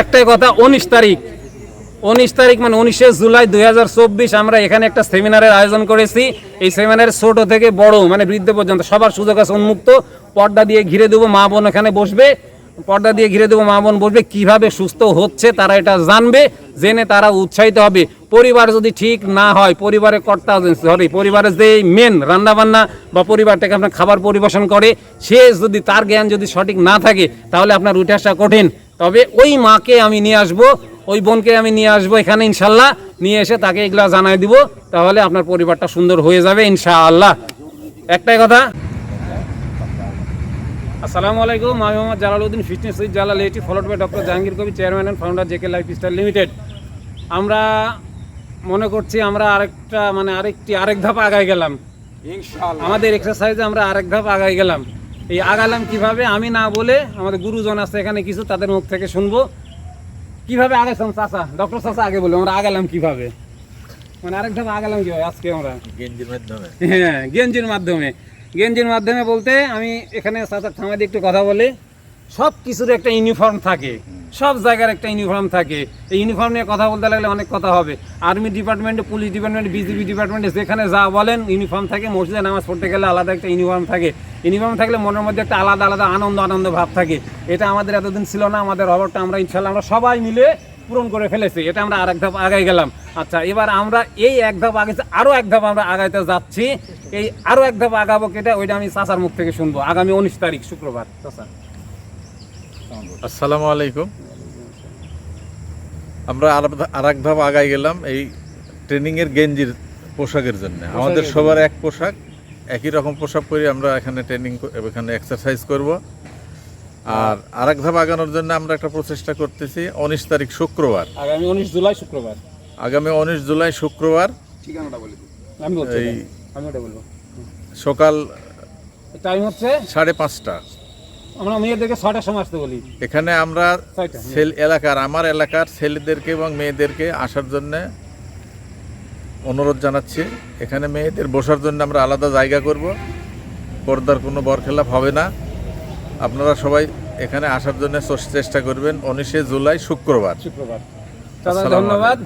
একটাই কথা, উনিশ তারিখ। উনিশ তারিখ মানে উনিশে জুলাই দু হাজার চব্বিশ আমরা এখানে একটা সেমিনারের আয়োজন করেছি। এই সেমিনারের ছোট থেকে বড় মানে বৃদ্ধ পর্যন্ত, সবার সুযোগ আছে উন্মুক্ত। পর্দা দিয়ে ঘিরে দেবো, মা বোন এখানে বসবে। পর্দা দিয়ে ঘিরে দেবো, মা বোন বসবে, কীভাবে সুস্থ হচ্ছে তারা এটা জানবে, জেনে তারা উৎসাহিত হবে। পরিবার যদি ঠিক না হয়, পরিবারের কর্তা সরি পরিবারের যে মেন রান্নাবান্না বা পরিবারটাকে আপনার খাবার পরিবেশন করে, সে যদি তার জ্ঞান যদি সঠিক না থাকে, তাহলে আপনার উঠে আসা কঠিন। তবে ওই মাকে আমি নিয়ে আসব ওই বোনকে আমি নিয়ে আসব এখানে ইনশাল্লাহ। নিয়ে এসে তাকে এগুলা জানাই দিব তাহলে আপনার পরিবারটা সুন্দর হয়ে যাবে ইনশাআল্লাহ। একটাই কথা আসসালামু আলাইকুম আমি মোহাম্মদ জালালউদ্দিন ফিটনেস উইথ জালাল এটি followed by doctor Jahangir Kabir chairman and founder JK lifestyle limited আমরা মনে করছি আমরা আরেকটা মানে আরেকটি আরেক ধাপ আগায় গেলাম। আমাদের এক্সারসাইজে আমরা আরেক ধাপ আগায় গেলাম। এই আগালাম কীভাবে? আমি না বলে আমাদের গুরুজন আছে এখানে কিছু তাদের মুখ থেকে শুনব। কীভাবে আগাইছিলাম চাষা ডক্টর চাষা আগে বলে আমরা আগালাম কীভাবে? মানে আরেক ধাপ আগালাম কীভাবে আজকে আমরা? গেঞ্জির মাধ্যমে। হ্যাঁ গেঞ্জির মাধ্যমে। গেঞ্জির মাধ্যমে বলতে আমি এখানে চাষার থামাদি দিয়ে একটু কথা বলি সব কিছুর একটা ইউনিফর্ম থাকে। সব জায়গার একটা ইউনিফর্ম থাকে। এই ইউনিফর্ম নিয়ে কথা বলতে লাগলে অনেক কথা হবে। আর্মি ডিপার্টমেন্টে পুলিশ ডিপার্টমেন্টে বিজিবি ডিপার্টমেন্টে যেখানে যা বলেন ইউনিফর্ম থাকে, মসজিদে নামাজ পড়তে গেলে আলাদা একটা ইউনিফর্ম থাকে। ইউনিফর্ম থাকলে মনের মধ্যে একটা আলাদা আলাদা আনন্দ আনন্দ ভাব থাকে। এটা আমাদের এতদিন ছিল না, আমাদের অভাবটা আমরা ইনশাল্লাহ আমরা সবাই মিলে পূরণ করে ফেলেছি। এটা আমরা আর এক ধাপ আগাই গেলাম। আচ্ছা এবার আমরা এই এক ধাপ আগে আরও এক ধাপ আমরা আগাইতে যাচ্ছি, এই আরও এক ধাপ আগাবো কেটা ওইটা আমি চাচার মুখ থেকে শুনব। আগামী উনিশ তারিখ, শুক্রবার। চাচা। আসসালামু আলাইকুম। আমরা আর এক ধাপ আগাই গেলাম এই ট্রেনিং এর গেঞ্জির পোশাকের জন্য। আমাদের সবার এক পোশাক একই রকম পোশাক পরে আমরা এখানে ট্রেনিং এখানে এক্সারসাইজ করব। আর আর এক ধাপ আগানোর জন্য আমরা একটা প্রচেষ্টা করতেছি উনিশ তারিখ শুক্রবার। আগামী উনিশ জুলাই শুক্রবার। আগামী উনিশ জুলাই শুক্রবার এই সকাল টাইম হচ্ছে সাড়ে পাঁচটা। আমরা মেয়েদেরকে ছয়টার সময় আসতে বলি। এখানে আমরা ছয়টা ছেল এলাকার আমার এলাকার ছেলেদেরকে এবং মেয়েদেরকে আসার জন্য অনুরোধ জানাচ্ছি। এখানে মেয়েদের বসার জন্য আমরা আলাদা জায়গা করব। পর্দার কোনো বরখেলাপ হবে না। আপনারা সবাই এখানে আসার জন্য চেষ্টা করবেন। উনিশে জুলাই শুক্রবার। শুক্রবার। ধন্যবাদ।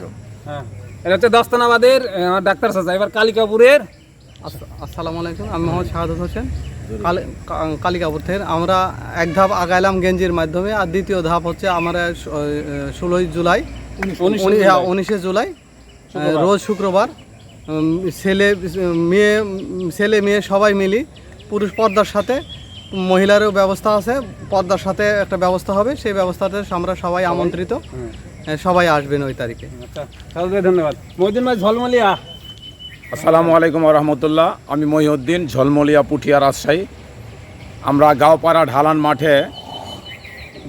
হ্যাঁ। এটা হচ্ছে দস্তানাবাদের ডাক্তার চাচা। এবার কালিকাপুরের আস- আসসালামু আলাইকুম। আমি মোহাম্মদ শাহাদত হোসেন। কালিকাপুর থেকে আমরা এক ধাপ আগাইলাম গেঞ্জির মাধ্যমে আর দ্বিতীয় ধাপ হচ্ছে আমরা ষোলোই জুলাই। উনিশে হ্যাঁ, জুলাই। উনিশে জুলাই রোজ শুক্রবার। ছেলে মেয়ে ছেলে মেয়ে সবাই মিলি পুরুষ পর্দার সাথে মহিলারও ব্যবস্থা আছে পর্দার সাথে একটা ব্যবস্থা হবে সেই ব্যবস্থাতে আমরা সবাই আমন্ত্রিত। হ্যাঁ, সবাই আসবেন ওই তারিখে। আচ্ছা ধন্যবাদ। মহিদিন ভাই ঝলমলিয়া। আসসালামু আলাইকুম রহমতুল্লাহ। আমি মহিউদ্দিন, ঝলমলিয়া পুঠিয়া রাজশাহী। আমরা গাঁওপাড়া ঢালান মাঠে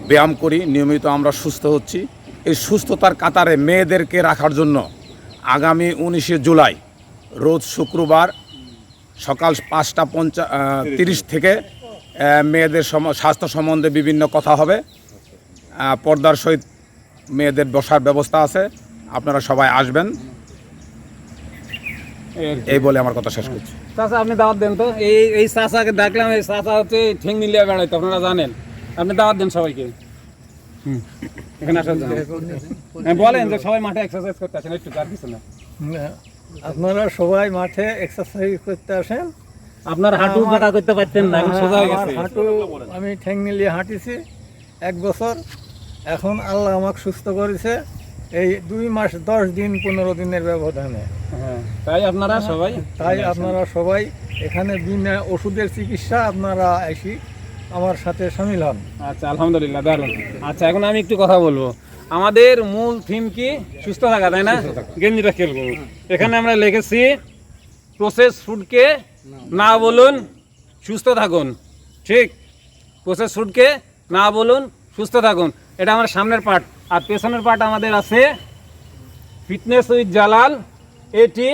ব্যায়াম করি, নিয়মিত আমরা সুস্থ হচ্ছি। এই সুস্থতার কাতারে মেয়েদেরকে রাখার জন্য আগামী উনিশে জুলাই, রোজ শুক্রবার সকাল পাঁচটা পঞ্চা তিরিশ থেকে মেয়েদের স্বাস্থ্য সম্বন্ধে বিভিন্ন কথা হবে। পর্দার সহিত মেয়েদের বসার ব্যবস্থা আছে। আপনারা সবাই আসবেন। এই বলে আমার কথা শেষ করছি। চাচা আপনি দাওয়াত দেন তো। এই এই চাচাকে ডাকলাম এই চাচা হচ্ছে ঠেং মিলিয়ে বেড়াইতো আপনারা জানেন। আপনি দাওয়াত দেন সবাইকে। এখানে হ্যাঁ, বলেন যে সবাই মাঠে এক্সারসাইজ করতে আসেন একটু আর কিছু না আপনারা সবাই মাঠে এক্সারসাইজ করতে আসেন। আপনার হাঁটু কাটা করতে পারতেন না সোজা হয়ে গেছে। হাঁটু আমি ঠ্যাং মিলিয়ে হাঁটিছি এক বছর। এখন আল্লাহ আমাকে সুস্থ করেছে। এই দুই মাস দশ দিন পনেরো দিনের ব্যবধানে। হ্যাঁ তাই আপনারা সবাই তাই আপনারা সবাই এখানে বিনা ওষুধের চিকিৎসা আপনারা এসি আমার সাথে সামিল হন। আচ্ছা আলহামদুলিল্লাহ দারুণ আচ্ছা এখন আমি একটু কথা বলব। আমাদের মূল থিম কি? সুস্থ থাকা তাই না? গেঞ্জিটা খেলব এখানে আমরা লিখেছি প্রসেস ফুডকে না বলুন সুস্থ থাকুন। ঠিক? প্রসেস ফুডকে না বলুন সুস্থ থাকুন। এটা আমার সামনের পার্ট আর পেছনের পার্ট আমাদের আছে ফিটনেস উইথ জালাল, এটি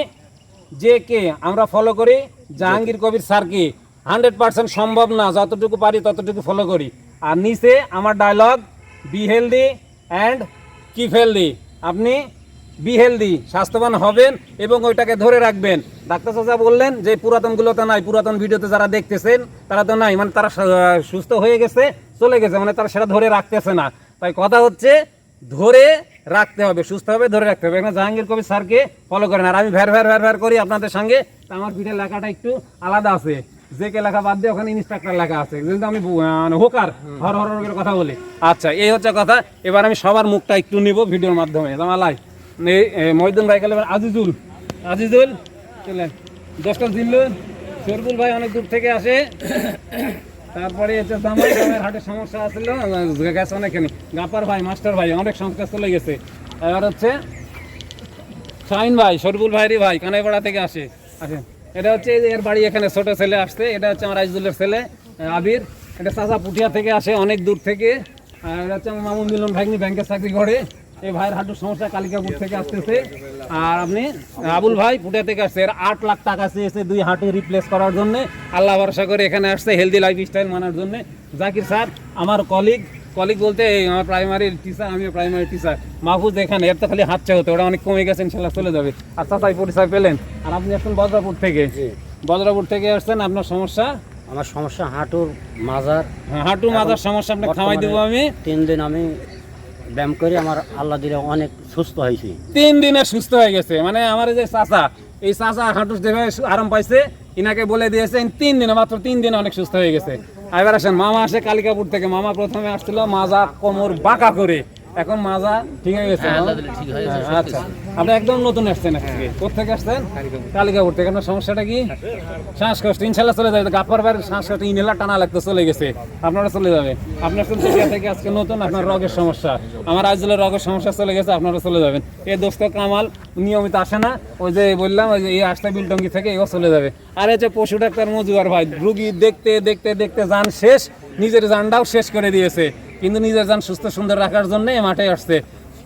যে কে আমরা ফলো করি জাহাঙ্গীর কবির স্যারকে হান্ড্রেড পার্সেন্ট সম্ভব না, যতটুকু পারি ততটুকু ফলো করি। আর নিচে আমার dialogue be healthy and keep healthy আপনি বি হেলদি স্বাস্থ্যবান হবেন এবং ওইটাকে ধরে রাখবেন। ডাক্তার চাচা বললেন যে পুরাতনগুলো তো নাই, পুরাতন ভিডিওতে যারা দেখতেছেন, তারা তো নাই মানে তারা সুস্থ হয়ে গেছে, চলে গেছে মানে তারা সেটা ধরে রাখতেছে না। তাই কথা হচ্ছে ধরে রাখতে হবে সুস্থ হবে ধরে রাখতে হবে। এখানে জাহাঙ্গীর কবির স্যারকে ফলো করেন। আর আমি ভ্যার ভ্যার ভ্যার ভ্যার করি আপনাদের সঙ্গে। আমার পিঠে লেখাটা একটু আলাদা আছে। যে কে লেখা বাদ দিয়ে ওখানে ইন্সট্রাক্টর লেখা আছে। কিন্তু আমি মানে হোকার হর হর হর করে কথা বলি। আচ্ছা এই হচ্ছে কথা। এবার আমি সবার মুখটা একটু নিব ভিডিওর মাধ্যমে। জামালাই। মহিদুল ভাই গেলে আজিজুল। আজিজুল চলেন দশটা দিল শরবুল ভাই অনেক দূর থেকে আসে। তারপরে হচ্ছে জামাইয়ের হাটের সমস্যা আসছিল গেছে অনেকখানি। গাপার ভাই, মাস্টার ভাই, অনেক সংখ্যা চলে গেছে। এবার হচ্ছে শাহিন ভাই শরবুল ভাইরি ভাই, কানাইপাড়া থেকে আসে। আসে এটা হচ্ছে এর বাড়ি এখানে ছোট ছেলে আসছে, এটা হচ্ছে আমার আইজুলের ছেলে, আবির। এটা চাচা পুঠিয়া থেকে আসে, অনেক দূর থেকে। আর এটা হচ্ছে আমার মামুন মিলন ভাগ্নি ব্যাংকে চাকরি করে। এই ভাইয়ের হাঁটুর সমস্যা কালিকাপুর থেকে আসতেছে। আর আপনি আবুল ভাই পুঠিয়া থেকে আসছে। এর আট লাখ টাকা চেয়েছে দুই হাঁটু রিপ্লেস করার জন্য। আল্লাহ ভরসা করে এখানে আসছে হেলদি লাইফ স্টাইল মানার জন্য। জাকির স্যার আমার কলিগ কলিগ বলতে এই আমার প্রাইমারি টিচার আমিও প্রাইমারি টিচার মাহফুজ এখানে এর তো খালি হাতটা হতো ওটা অনেক কমে গেছে ইনশাল্লাহ চলে যাবে। আর চাচাই পরিচয় পেলেন। আর আপনি আসছেন বজ্রাপুর থেকে। বজ্রাপুর থেকে আসছেন আপনার সমস্যা? আমার সমস্যা হাঁটুর মাজার। হ্যাঁ, হাঁটু মাথার সমস্যা আপনাকে খাওয়াই দেবো আমি। তিন দিন আমি ব্যায়াম করে আমার আল্লাহ দিলে অনেক সুস্থ হয়েছি। তিন দিনে সুস্থ হয়ে গেছে। মানে আমার যে চাচা, এই চাচা হাঁটুস দেখে আরাম পাইছে, ইনাকে বলে দিয়েছে তিন দিনে, মাত্র তিন দিনে অনেক সুস্থ হয়ে গেছে। এবার আসেন, মামা আসে কালিকাপুর থেকে। মামা প্রথমে আসছিল মাজা কোমর বাঁকা করে। এখন মাজা ঠিক হয়ে গেছে হ্যাঁ, আচ্ছা। আপনি একদম নতুন আসছেন আজকে। কোথেকে আসছেন? কালিকাপুর থেকে। আপনার সমস্যাটা কি? শ্বাসকষ্ট। ইনশাল্লাহ চলে যাবে। গাপার বাড়ির শ্বাসকষ্ট ইনহেলার টানা লাগতে চলে গেছে। আপনারা চলে যাবে। আপনার থেকে আজকে নতুন আপনার রগের সমস্যা। আমার আজলের রগের সমস্যা চলে গেছে আপনারা চলে যাবেন। এই দোস্ত কামাল নিয়মিত আসে না। ওই যে বললাম ওই যে এই আসতে বিলটঙ্গি থেকে এও চলে যাবে। আর এই যে পশু ডাক্তার মজুয়ার ভাই রুগী দেখতে দেখতে দেখতে যান শেষ। নিজের জানটাও শেষ করে দিয়েছে। কিন্তু নিজের যান সুস্থ সুন্দর রাখার জন্য এই মাঠে আসছে।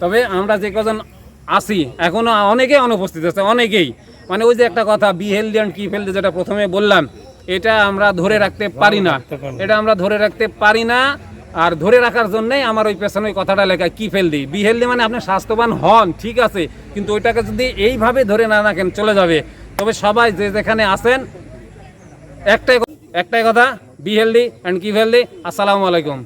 তবে আমরা যে কজন আসি এখনও অনেকেই অনুপস্থিত আছে অনেকেই। মানে ওই যে একটা কথা be healthy and keep healthy যেটা প্রথমে বললাম এটা আমরা ধরে রাখতে পারি না। এটা আমরা ধরে রাখতে পারি না। আর ধরে রাখার জন্যই আমার ওই পেছনে ওই কথাটা লেখা কি ফেলদি বি হেলদি মানে আপনি স্বাস্থ্যবান হন ঠিক আছে। কিন্তু ওইটাকে যদি এইভাবে ধরে না রাখেন চলে যাবে। তবে সবাই যে যেখানে আছেন একটাই একটাই কথা be healthy and keep healthy আসসালামু আলাইকুম।